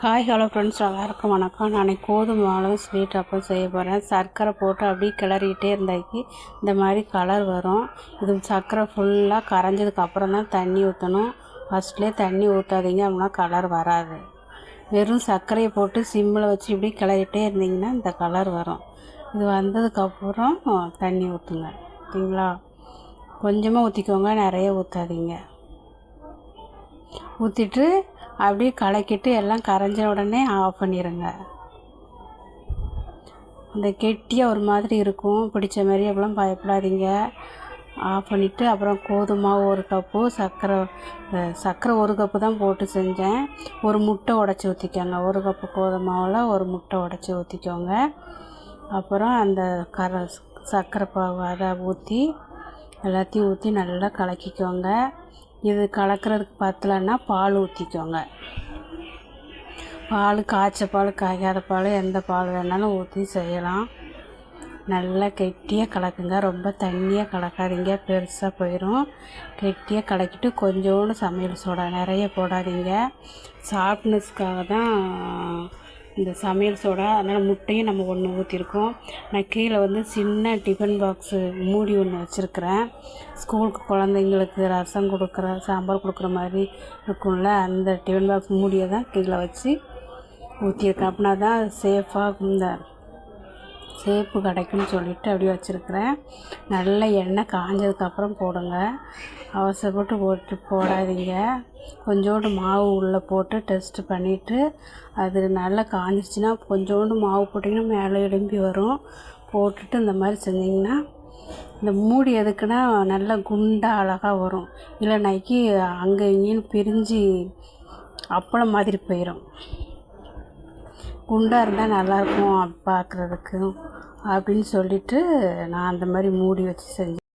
Hi hello friends எல்லாருக்கும் வணக்கம். நான் கோதுமை மாவு ஸ்வீட் அப்போ செய்ய போகிறேன் சர்க்கரை போட்டு அப்படியே கிளறிக்கிட்டே இருந்தாக்கி இந்த மாதிரி கலர் வரும். இது சர்க்கரை ஃபுல்லாக கரைஞ்சதுக்கு அப்புறம் தான் தண்ணி ஊற்றணும் ஃபஸ்ட்லேயே தண்ணி ஊற்றாதீங்க அப்படின்னா கலர் வராது. வெறும் சர்க்கரையை போட்டு சிம்மில் வச்சு இப்படி கிளறிட்டே இருந்தீங்கன்னா இந்த கலர் வரும். இது வந்ததுக்கப்புறம் தண்ணி ஊற்றுங்க ஓகேங்களா கொஞ்சமாக ஊற்றிக்கோங்க நிறைய ஊற்றாதீங்க ஊற்றிட்டு அப்படியே கலக்கிட்டு எல்லாம் கரைஞ்ச உடனே ஆஃப் பண்ணிடுங்க அந்த கெட்டியாக ஒரு மாதிரி இருக்கும். பிடிச்ச மாதிரி அப்படிலாம் பயப்படாதீங்க. ஆஃப் பண்ணிவிட்டு அப்புறம் கோதுமாவு ஒரு கப்பு சர்க்கரை சர்க்கரை ஒரு கப்பு தான் போட்டு செஞ்சேன். ஒரு முட்டை உடச்சி ஊற்றிக்கோங்க ஒரு கப்பு கோதுமாவில் ஒரு முட்டை உடச்சி ஊற்றிக்கோங்க அப்புறம் அந்த கர சர்க்கரை பாவு அதை ஊற்றி எல்லாத்தையும் ஊற்றி நல்லா கலக்கிக்கோங்க. இது கலக்கிறதுக்கு பத்தலைன்னா பால் ஊற்றிக்கோங்க பால் காய்ச்ச பால் காய்க்காத பால் எந்த பால் வேணாலும் ஊற்றி செய்யலாம். நல்லா கெட்டியாக கலக்குங்க. ரொம்ப தண்ணியாக கலக்காதீங்க. பெருசாக போயிடும் கெட்டியாக கலக்கிட்டு கொஞ்சோண்டு சமையல் சோடா நிறைய போடாதீங்க. சாஃப்ட்னஸ்க்காக தான் இந்த சமையல் சோடா அதனால் முட்டையும் நம்ம ஒன்று ஊற்றிருக்கோம் நான் கீழே வந்து சின்ன டிஃபன் பாக்ஸு மூடி ஒன்று வச்சுருக்கிறேன். ஸ்கூலுக்கு குழந்தைங்களுக்கு ரசம் கொடுக்குற சாம்பார் கொடுக்குற மாதிரி இருக்கும்ல அந்த டிஃபன் பாக்ஸ் மூடியை தான் கீழே வச்சு ஊற்றியிருக்கேன் அப்படின்னா தான் சேஃபாக இந்த சேப்பு கிடைக்கும்னு சொல்லிட்டு அப்படியே வச்சுருக்கிறேன். நல்ல எண்ணெய் காஞ்சதுக்கப்புறம் போடுங்க. அவசரப்பட்டு போட்டு போடாதீங்க. கொஞ்சோண்டு மாவு உள்ளே போட்டு டெஸ்ட் பண்ணிவிட்டு அது நல்லா காஞ்சிச்சின்னா கொஞ்சோண்டு மாவு போட்டிங்கன்னா மேலே எழும்பி வரும். போட்டுட்டு இந்த மாதிரி செஞ்சிங்கன்னா இந்த மூடி எதுக்குன்னா நல்லா குண்டாக அழகாக வரும். இல்லைனாக்கி அங்கே இங்கேன்னு பிரிஞ்சு அப்பளம் மாதிரி போயிடும் குண்டாக இருந்தால் நல்லாயிருக்கும் பார்க்குறதுக்கு அப்படின்னு சொல்லிவிட்டு நான் அந்த மாதிரி மூடி வச்சு செஞ்சேன்.